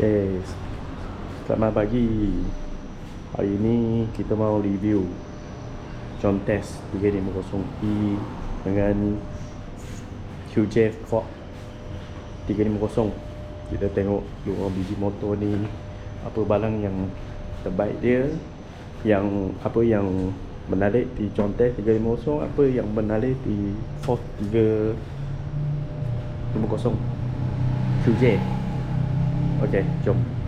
Yes. Selamat pagi. Hari ini kita mau review John Test 350E dengan QJ Corp 350. Kita tengok dua biji motor ni apa barang yang terbaik dia yang apa yang menarik di John Test 350 apa yang menarik di Ford 350 QJ Okey, jom.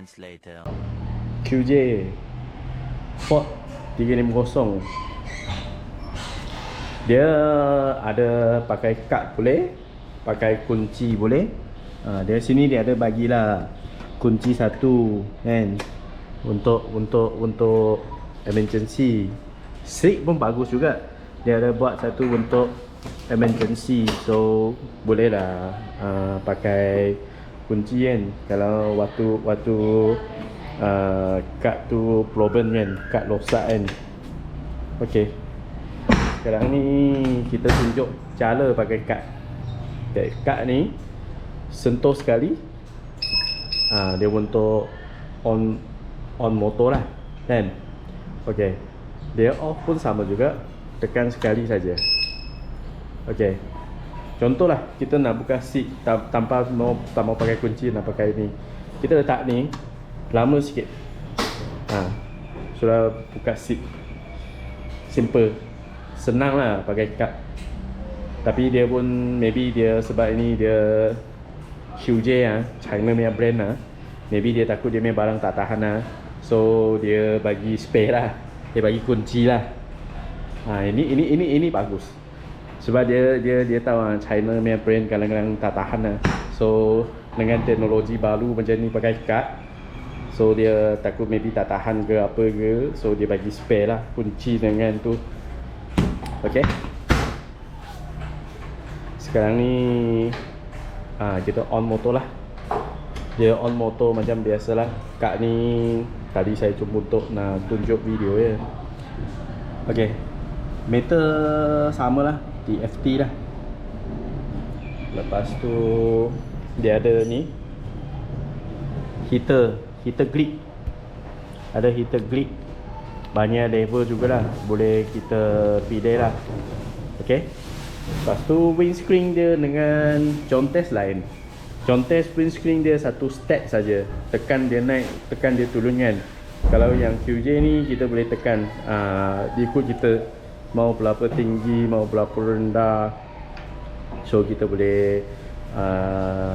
Moments later. QJ Ford 350 Dia ada pakai kad boleh Pakai kunci boleh. Ha, Dia sini dia ada bagilah Kunci satu kan? Untuk untuk untuk emergency. Stick pun bagus juga. Dia ada buat satu untuk emergency So boleh lah uh, pakai kunci kan. Kalau waktu waktu uh, kad tu problem kan Kad rosak kan. Okay Sekarang ni kita tunjuk cara pakai kad. Okay, Kad ni sentuh sekali. Uh, Dia untuk on on motor lah kan. Okay Dia off pun sama juga. Tekan sekali saja. Okay Contohlah kita nak buka seat ta- tanpa mau tak mau pakai kunci nak pakai ni. Kita letak ni lama sikit. Ha. Sudah buka seat. Simple. Senang lah pakai kad. Tapi dia pun maybe dia sebab ini dia QJ ah, China punya brand ah. Maybe dia takut dia punya barang tak tahan lah. So dia bagi spare lah. Dia bagi kunci lah. Ha, ini ini ini ini bagus. Sebab dia dia dia tahu ah China punya brand kadang-kadang tak tahan lah. So dengan teknologi baru macam ni pakai kad So dia takut maybe tak tahan ke apa ke So dia bagi spare lah kunci dengan tu Okay Sekarang ni ah kita on motor lah. Dia on motor macam biasalah. Kak ni tadi saya cuba untuk nak tunjuk video ya. Okey. Meter sama lah TFT lah. Lepas tu dia ada ni heater, heater grip. Ada heater grip. Banyak level jugalah. Boleh kita pilih lah. Okey. Lepas tu windscreen dia dengan contes lain. Contes windscreen dia satu step saja. Tekan dia naik, tekan dia turun kan. Kalau yang QJ ni kita boleh tekan uh, ikut kita mau berapa tinggi, mau berapa rendah. So kita boleh uh,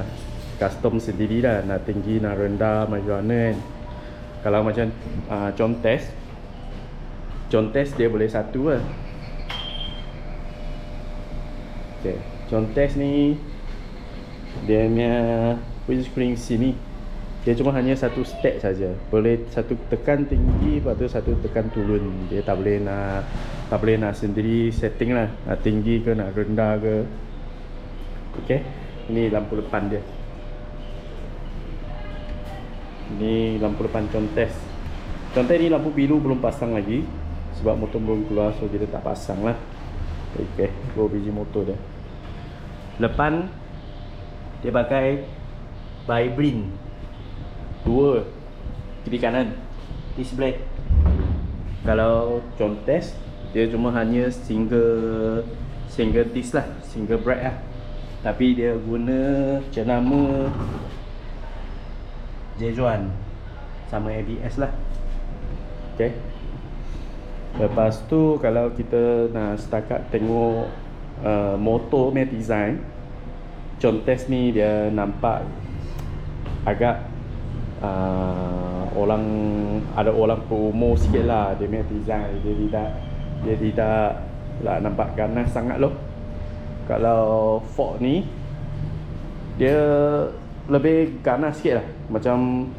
custom sendiri lah nak tinggi nak rendah macam mana kan. Kalau macam uh, contes contes dia boleh satu lah. Okay. Contes ni dia punya windscreen sini dia cuma hanya satu step saja. Boleh satu tekan tinggi lepas tu satu tekan turun. Dia tak boleh nak tak boleh nak sendiri setting lah. Nak tinggi ke nak rendah ke. Okey. Ini lampu depan dia. Ini lampu depan contes. Contes ni lampu biru belum pasang lagi sebab motor belum keluar so kita tak pasang lah. Okey, dua biji motor dia. Depan dia pakai Vibrin dua kiri kanan brake kalau contes dia cuma hanya single single disc lah single brake lah. Tapi dia guna jenama Jejuan sama ABS lah. Ok lepas tu kalau kita nak setakat tengok uh, motor punya design contes ni dia nampak agak uh, orang ada orang berumur sikit lah dia punya design. Dia tidak dia tidak lah nampak ganas sangat loh. Kalau Ford ni dia lebih ganas sikit lah. Macam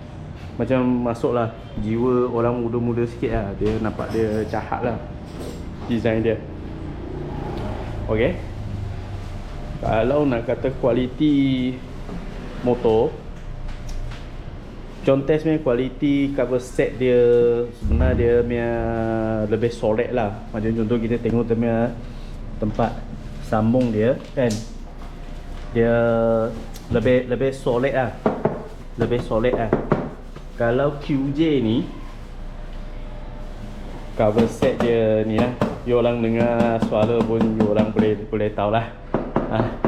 macam masuk lah jiwa orang muda-muda sikit lah. Dia nampak dia jahat lah design dia. Ok kalau nak kata kualiti motor Contes punya kualiti cover set dia sebenarnya dia punya lebih solid lah. Macam contoh kita tengok dia tempat sambung dia kan? Dia lebih lebih solid lah. Lebih solid lah. Kalau QJ ni cover set dia ni lah. You orang dengar suara pun you orang boleh boleh tahu lah. Ha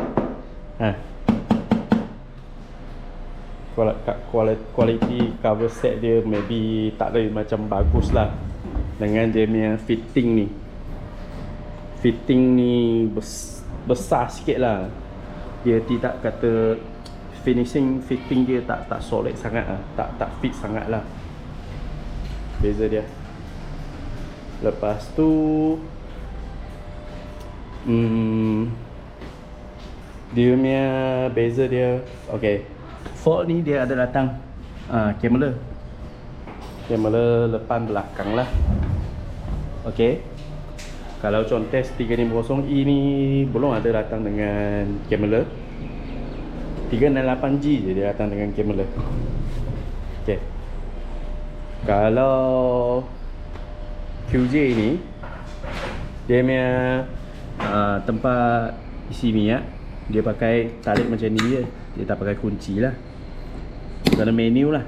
quality cover set dia maybe tak ada macam bagus lah. Dengan dia punya fitting ni. Fitting ni bes, besar sikit lah. Dia tidak kata finishing fitting dia tak tak solid sangat lah. Tak tak fit sangat lah. Beza dia. Lepas tu hmm, dia punya beza dia okay Ford ni dia ada datang uh, kamera. Kamera depan belakang lah. Ok kalau contes 350i ni belum ada datang dengan kamera. 368G je dia datang dengan kamera. Ok kalau QJ ni dia punya uh, tempat isi minyak dia pakai tarik macam ni je dia tak pakai kunci lah. Dalam menu lah.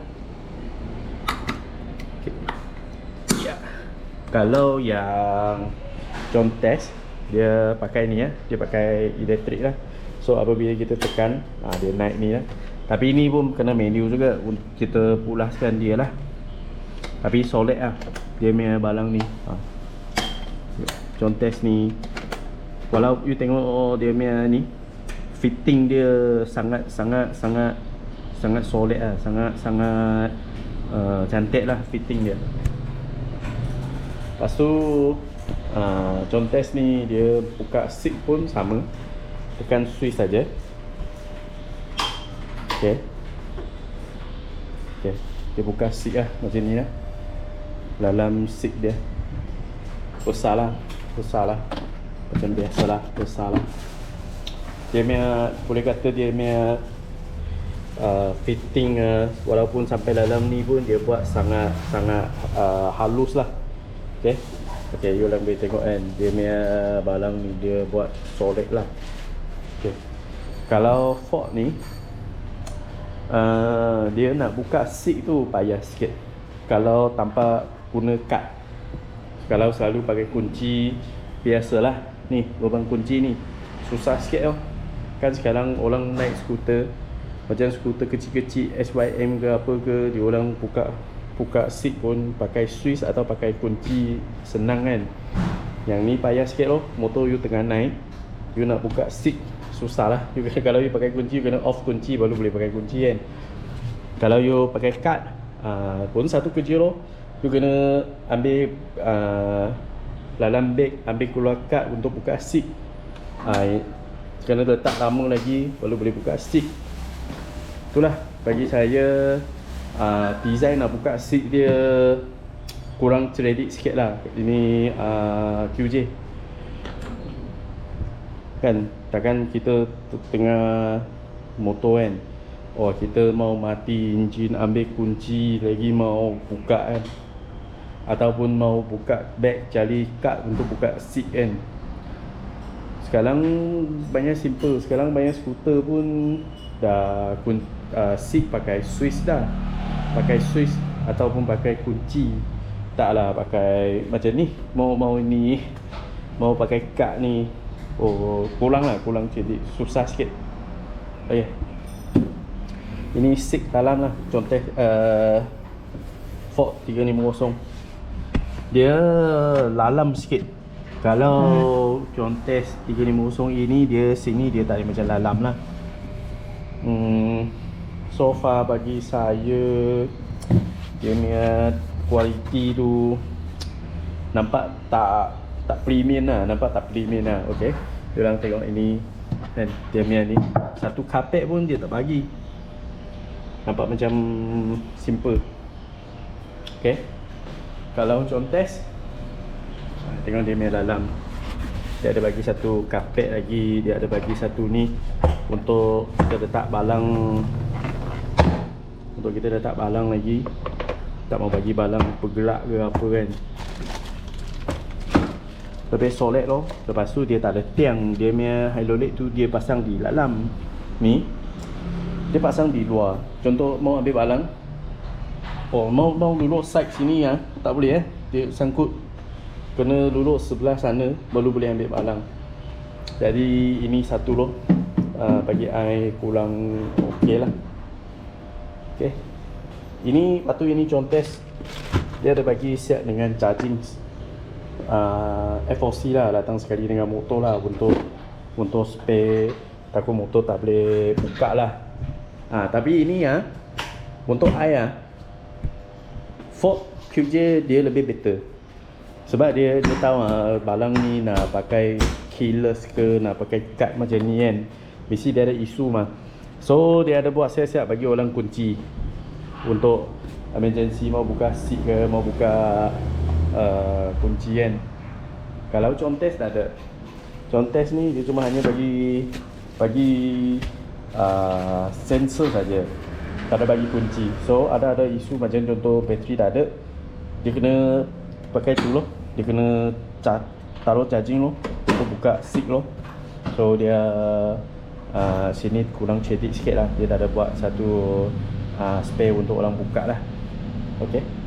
Okay. ya. kalau yang contes dia pakai ni ya. Dia pakai elektrik lah. So apabila kita tekan ha, dia naik ni lah. Tapi ni pun kena menu juga. Kita pulaskan dia lah. Tapi solid lah. Dia punya balang ni. Ha. contes ni. Walau you tengok oh, dia punya ni fitting dia sangat sangat sangat sangat solid lah. Sangat sangat uh, cantik lah fitting dia. Lepas tu uh, contes ni dia buka seat pun sama. Tekan switch saja. Ok ok dia buka seat lah macam ni lah. Dalam seat dia. Besar lah. Besar lah. Macam biasa lah. Besar lah dia punya boleh kata dia punya uh, fitting uh, walaupun sampai dalam ni pun dia buat sangat sangat uh, halus lah. Okay? Okay you orang boleh tengok kan Dia punya balang ni dia buat solid lah. Okay. Kalau Ford ni uh, Dia nak buka seat tu payah sikit. Kalau tanpa guna kad. Kalau selalu pakai kunci Biasalah. Ni lubang kunci ni. Susah sikit tau Kan sekarang orang naik skuter Macam skuter kecil-kecil SYM ke apa ke Dia orang buka buka seat pun pakai Swiss atau pakai kunci senang kan. Yang ni payah sikit loh motor you tengah naik you nak buka seat susah lah. You, kalau you pakai kunci you kena off kunci baru boleh pakai kunci kan. Kalau you pakai kad uh, pun satu kerja loh. You kena ambil uh, dalam beg ambil keluar kad untuk buka seat. Uh, kena letak lama lagi baru boleh buka seat itulah bagi saya uh, design nak buka seat dia kurang cerdik sikit lah. Ini uh, QJ kan? Takkan kita tengah motor kan? Oh kita mau mati enjin ambil kunci lagi mau buka kan? Ataupun mau buka bag cari kad untuk buka seat kan sekarang banyak simple. Sekarang banyak skuter pun dah kun, uh, seat pakai Swiss dah. Pakai Swiss ataupun pakai kunci. Taklah pakai macam ni mau mau ni mau pakai kad ni. Oh kurang lah kurang jadi susah sikit. Okay. ini seat dalam lah. Contoh uh, Ford 350 dia lalam sikit kalau hmm. contoh 350 ini dia sini dia tak ada macam lalam lah. Hmm, so far bagi saya dia punya kualiti tu nampak tak tak premium lah nampak tak premium lah okay? Orang tengok ini kan dia punya ni satu kapet pun dia tak bagi. Nampak macam simple. Okay? Kalau contes tengok dia punya dalam dia ada bagi satu kapet lagi dia ada bagi satu ni untuk kita letak balang. Untuk kita letak balang lagi. Tak mau bagi balang bergerak ke apa kan. Lebih solid loh lepas tu dia tak ada tiang. Dia punya hydraulic tu dia pasang di dalam ni dia pasang di luar. Contoh mau ambil balang. Oh mau mau luluk side sini ya tak boleh eh. Dia sangkut kena luluk sebelah sana baru boleh ambil balang jadi ini satu loh uh, bagi I kurang okey lah. Okey. Ini patut ini contes dia ada bagi set dengan charging. Uh, FOC lah datang sekali dengan motor lah untuk untuk spare takut motor tak boleh buka lah. Ha, tapi ini ya untuk I ya Ford QJ dia lebih better sebab dia dia tahu uh, balang ni nak pakai keyless ke nak pakai kad macam ni kan. Mesti dia ada isu mah. So dia ada buat siap-siap bagi orang kunci. Untuk emergency mau buka seat ke mau buka uh, kunci kan. Kalau contes tak ada. Contes ni dia cuma hanya bagi bagi uh, sensor saja. Tak ada bagi kunci. So ada ada isu macam contoh bateri tak ada. Dia kena pakai tu loh dia kena taruh charging loh. Untuk buka seat loh. So dia uh, sini kurang cerdik sikit lah. Dia tak ada buat satu uh, spare untuk orang buka lah. Okay